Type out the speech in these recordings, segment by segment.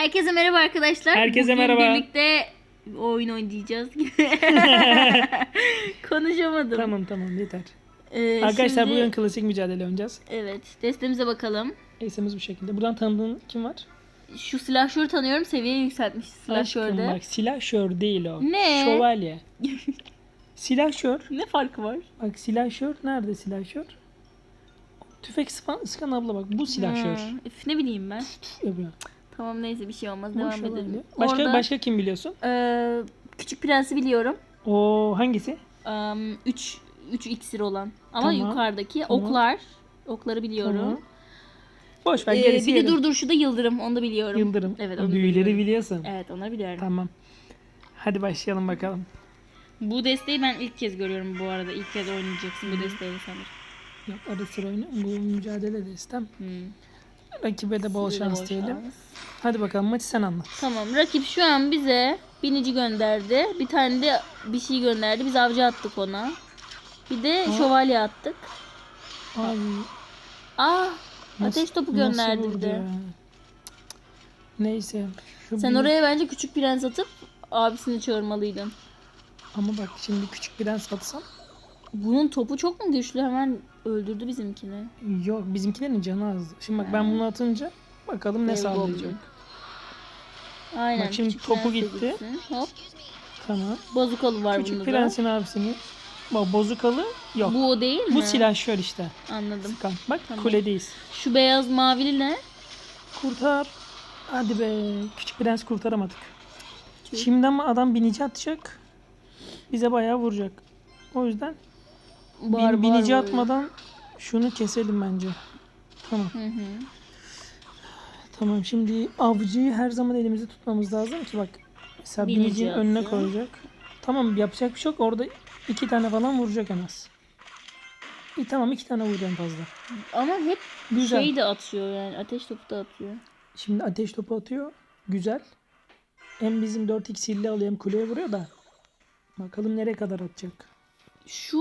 Herkese merhaba arkadaşlar. Herkese Bugün merhaba. birlikte oyun oynayacağız. Konuşamadım. Tamam tamam yeter. Ee, Arkadaşlar şimdi- bugün klasik mücadele oynayacağız. Evet. Destemize bakalım. Esemiz bu şekilde. Buradan tanıdığın kim var? Şu silahşörü tanıyorum. Seviye yükseltmiş Aşkım silahşörde. bak silahşör değil o. Ne? Şövalye. silahşör. Ne farkı var? Bak silahşör. Nerede silahşör? Tüfek sıkan, sıkan abla bak bu silahşör. Ha, üf, ne bileyim ben. Yapıyor. Tamam neyse bir şey olmaz. Devam edelim. Başka, Orada, başka kim biliyorsun? e, Küçük Prens'i biliyorum. O hangisi? 3 3 iksir olan. Ama Tamam. yukarıdaki Tamam. oklar. Okları biliyorum. Tamam. Boş ver Ee, gerisi bir de yarın. şu da Yıldırım. Onu da biliyorum. Yıldırım. Evet, onu büyüleri biliyorum. biliyorsun. Evet onları biliyorum. Tamam. Hadi başlayalım bakalım. Bu desteği ben ilk kez görüyorum bu arada. İlk kez oynayacaksın bu desteği sanırım. Yok ara sıra oyna. Bu mücadele de istem. Hmm. Rakibe de bol Size şans diyelim. Hadi bakalım maçı sen anlat. Tamam rakip şu an bize binici gönderdi. Bir tane de bir şey gönderdi. Biz avcı attık ona. Bir de Ha. şövalye attık. Abi Ah nasıl- ateş topu gönderdi bir de. ya? Neyse. Şu Sen bir- oraya bence küçük prens atıp abisini çağırmalıydın. Ama bak şimdi küçük biren satsam. Bunun topu çok mu güçlü? Hemen öldürdü bizimkini. Yok bizimkilerin canı az. Şimdi bak ben bunu atınca bakalım ne Dev sağlayacak. Aynen. Bak şimdi küçük topu prens de gitti. gitsin. Hop. Tamam. Bazukalı var Küçük bunda da. prensin abisini. Bak bozukalı yok. Bu, Bu o değil mi? silahşör işte. Anladım. Sıkan. Bak Tamam. kuledeyiz. Şu beyaz mavili ne? Kurtar. Hadi be. Küçük prens kurtaramadık. Tüh. Şimdi ama adam binici atacak. Bize bayağı vuracak. O yüzden bin- binici atmadan şunu keselim bence. Tamam. Hı hı. Tamam şimdi avcıyı her zaman elimizde tutmamız lazım ki bak. Mesela Binici binicinin önüne atıyor. koyacak. Tamam yapacak bir şey yok. Orada iki tane falan vuracak en az. İyi, tamam iki tane vurdu en fazla. Ama hep Güzel. şey de atıyor yani. Ateş topu da atıyor. Şimdi ateş topu atıyor. Güzel. Hem bizim 4 x'li alıyor hem kuleye vuruyor da. Bakalım nereye kadar atacak. Şu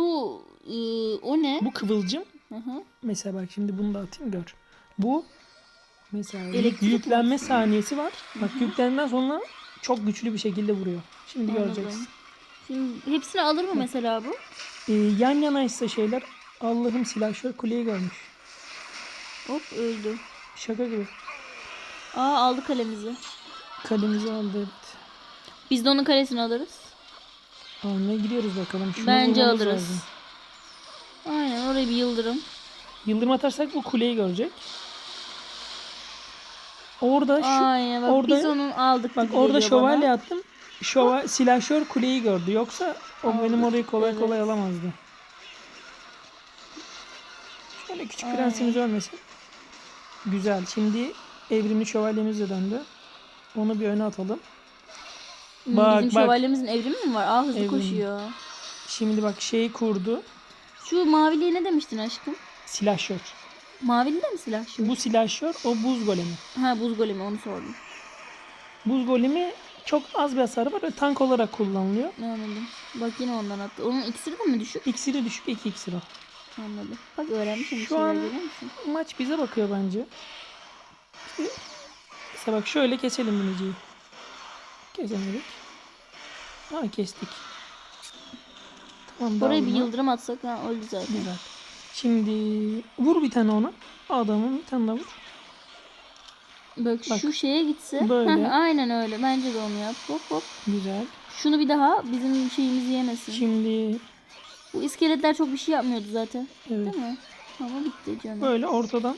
ıı, o ne? Bu kıvılcım. Hı hı. Mesela bak şimdi bunu da atayım gör. Bu mesela Elektrik yüklenme saniyesi var. Bak yüklendikten sonra çok güçlü bir şekilde vuruyor. Şimdi Anladım. göreceksin. Şimdi hepsini alır mı mesela bu? Ee, yan yanaysa şeyler Allah'ım silahşör kuleyi görmüş. Hop öldü. Şaka gibi. Aa aldı kalemizi. Kalemizi aldı evet. Biz de onun kalesini alırız. Almaya gidiyoruz bakalım. Şunu Bence alırız. lazım. Aynen oraya bir yıldırım. Yıldırım atarsak bu kuleyi görecek. Orada şu Aynen bak orada- biz onun aldık bak gibi orada geliyor şövalye bana. attım. Şöva, silahşör kuleyi gördü. Yoksa o benim Aldık, orayı kolay evet. kolay alamazdı. Şöyle küçük Aynen. prensimiz ölmesin. Güzel. Şimdi evrimli şövalyemiz de döndü. Onu bir öne atalım. Bak, Bizim bak. şövalyemizin evrimi mi var? Aa hızlı Evrim. koşuyor. Şimdi bak şeyi kurdu. Şu maviliğe ne demiştin aşkım? Silahşör. Mavili de mi silah şu? Bu silahşör o buz golemi. Ha buz golemi onu sordum. Buz golemi çok az bir hasarı var ve tank olarak kullanılıyor. Anladım. Bak yine ondan attı. Onun iksiri de mi düşük? İksiri düşük iki iksir o. Anladım. Bak öğrenmişim bir Şu şeyler an- görüyor musun? Maç bize bakıyor bence. Mesela bak şöyle keselim biniciyi. Kesemedik. Ha kestik. Tamam Oraya bir yıldırım atsak ha öldü zaten. Güzel. Şimdi vur bir tane ona. Adamın bir tane daha vur. Bak, Bak. şu şeye gitse. Böyle. Aynen öyle. Bence de onu yap. Hop hop. Güzel. Şunu bir daha bizim şeyimizi yemesin. Şimdi Bu iskeletler çok bir şey yapmıyordu zaten. evet Değil mi? Ama bitti canım. böyle ortadan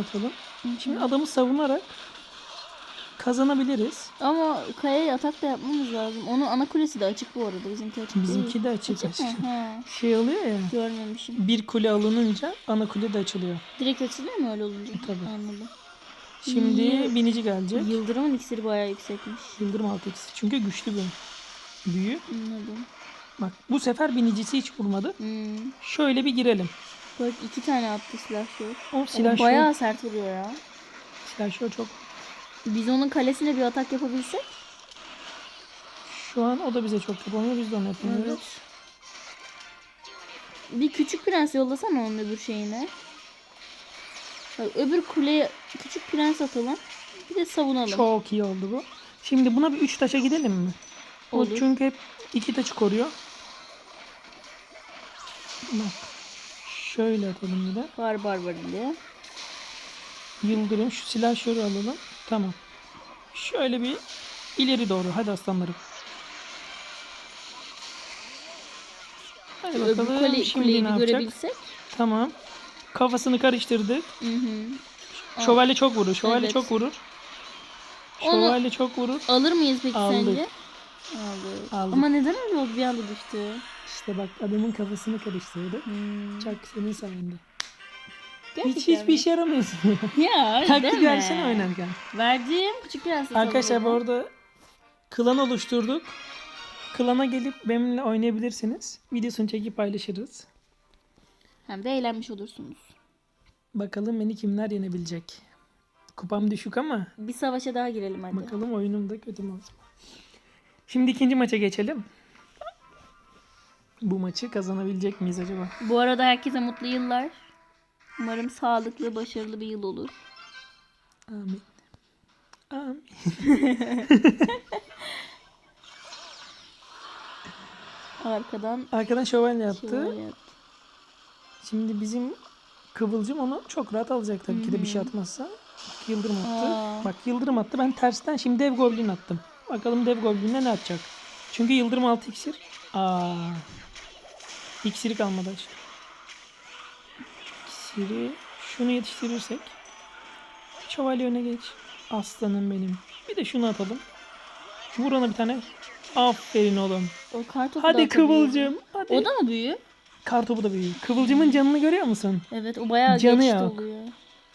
atalım. Hı hı. Şimdi adamı savunarak kazanabiliriz. Ama kayaya atak da yapmamız lazım. Onun ana kulesi de açık bu arada. Bizimki açık Bizimki de açık Açık açık. Şey oluyor ya. görmemişim. Bir kule alınınca ana kule de açılıyor. Direkt açılıyor mu öyle olunca? Tabii. Anladım. Şimdi Yı- binici gelecek. Yıldırımın iksiri bayağı yüksekmiş. Yıldırım altı ikisi. Çünkü güçlü bir büyü. Anladım. Bak bu sefer binicisi hiç vurmadı. Hmm. Şöyle bir girelim. Bak iki tane attı silah şu. O silah şu. Bayağı sert vuruyor ya. Silah şu çok. Biz onun kalesine bir atak yapabilsek. Şu an o da bize çok yapamıyor. Biz de onu yapamıyoruz. Evet. Bir küçük prens yollasana onun öbür şeyine. Bak, öbür kuleye küçük prens atalım. Bir de savunalım. Çok iyi oldu bu. Şimdi buna bir üç taşa gidelim mi? O Olur. çünkü hep iki taşı koruyor. Bak. Şöyle atalım bir de. Var barbar ile. Yıldırım. Şu silah şöyle alalım. Tamam. Şöyle bir ileri doğru. Hadi aslanlarım. Hadi bakalım. kule, Şimdi kuleyi ne bir yapacak? görebilsek. Tamam. Kafasını karıştırdık. Hı hı. Şövalye çok vurur. Şövalye Evet. çok vurur. Onu- Şövalye çok vurur. Alır mıyız peki Aldık. sence? Aldık. Aldık. Ama neden öyle oldu bir anda düştü? İşte bak adamın kafasını karıştırdık. Hmm. Çak senin sayende. Hiç Gerçekten hiçbir mi? işe yaramıyorsun. Ya Taktik deme. versene oynarken. Verdim. Küçük prenses Arkadaşlar bu alıyorum. arada klan oluşturduk. Klana gelip benimle oynayabilirsiniz. Videosunu çekip paylaşırız. Hem de eğlenmiş olursunuz. Bakalım beni kimler yenebilecek. Kupam düşük ama Bir savaşa daha girelim hadi. bakalım oyunum da kötü mü. Şimdi ikinci maça geçelim. Bu maçı kazanabilecek miyiz acaba? Bu arada herkese mutlu yıllar. Umarım sağlıklı, başarılı bir yıl olur. Amin. Amin. Arkadan Arkadan şövalye yaptı. şövalye yaptı. Şimdi bizim Kıvılcım onu çok rahat alacak tabii ki de bir şey atmazsa. Bak, yıldırım attı. Aa. Bak yıldırım attı. Ben tersten şimdi dev goblin attım. Bakalım dev goblinle ne atacak. Çünkü yıldırım altı iksir. Aa. İksiri kalmadı aşağı. İksiri şunu yetiştirirsek. Şövalye öne geç. Aslanım benim. Bir de şunu atalım. Vur ona bir tane. Aferin oğlum. O kartopu da Hadi atabiliyor. Kıvılcım. Hadi. O da mı büyüyor? Kartopu da büyüyor. Kıvılcımın canını görüyor musun? Evet o bayağı Canı geç yok. oluyor.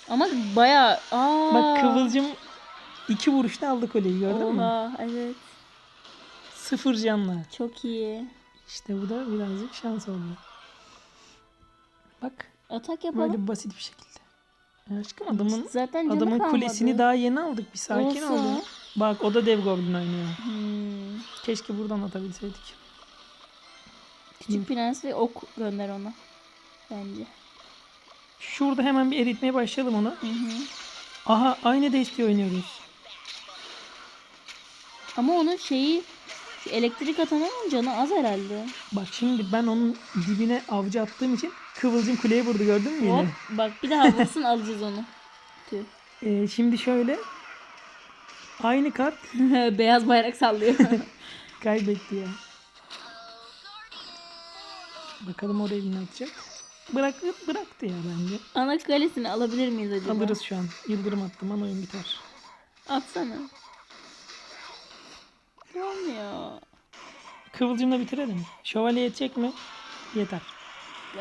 Ama bayağı aa. Bak Kıvılcım iki vuruşta aldı kolyeyi gördün mü? Oha evet. Sıfır canla. Çok iyi. İşte bu da birazcık şans oldu. Bak Atak yapalım. böyle basit bir şekilde. Ya Aşkım adamın Zaten canı adamın kalmadı. kulesini daha yeni aldık. Bir sakin Olsun. ol. ya. Bak o da dev goblin oynuyor. Hmm. Keşke buradan atabilseydik. Küçük prens ve ok gönder ona. Bence. Şurada hemen bir eritmeye başlayalım onu. Hı hı. Aha aynı desteği oynuyoruz. Ama onun şeyi şu elektrik atanın canı az herhalde. Bak şimdi ben onun dibine avcı attığım için Kıvılcım kuleye vurdu gördün mü yine? Hop bak bir daha vursun alacağız onu. Tüh. Ee, şimdi şöyle. Aynı kart Beyaz bayrak sallıyor. Kaybetti ya. Bakalım oraya ne atacak. Bırak, bıraktı ya bence. Ana kalesini alabilir miyiz acaba? Alırız şu an. Yıldırım attım an oyun biter. Atsana. Olmuyor. Kıvılcımla bitirelim. Şövalye yetecek mi? Yeter.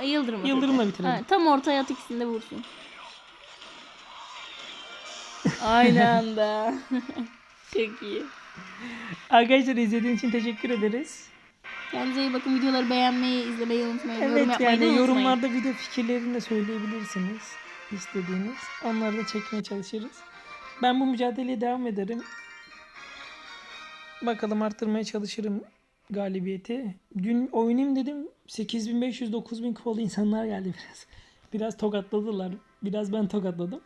Yıldırım Yıldırımla bitirelim. Ha, tam ortaya at ikisini de vursun. Aynı anda. Çok iyi. Arkadaşlar izlediğiniz için teşekkür ederiz. Kendinize iyi bakın. Videoları beğenmeyi, izlemeyi unutmayın. yorum Evet yapmayı yani yorumlarda video fikirlerini de söyleyebilirsiniz. istediğiniz. Onları da çekmeye çalışırız. Ben bu mücadeleye devam ederim. Bakalım arttırmaya çalışırım galibiyeti. Dün oynayayım dedim. 8500-9000 kupalı insanlar geldi biraz. Biraz tokatladılar. Biraz ben tokatladım.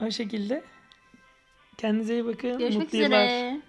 O şekilde. Kendinize iyi bakın. Görüşmek Mutlu yıllar. üzere.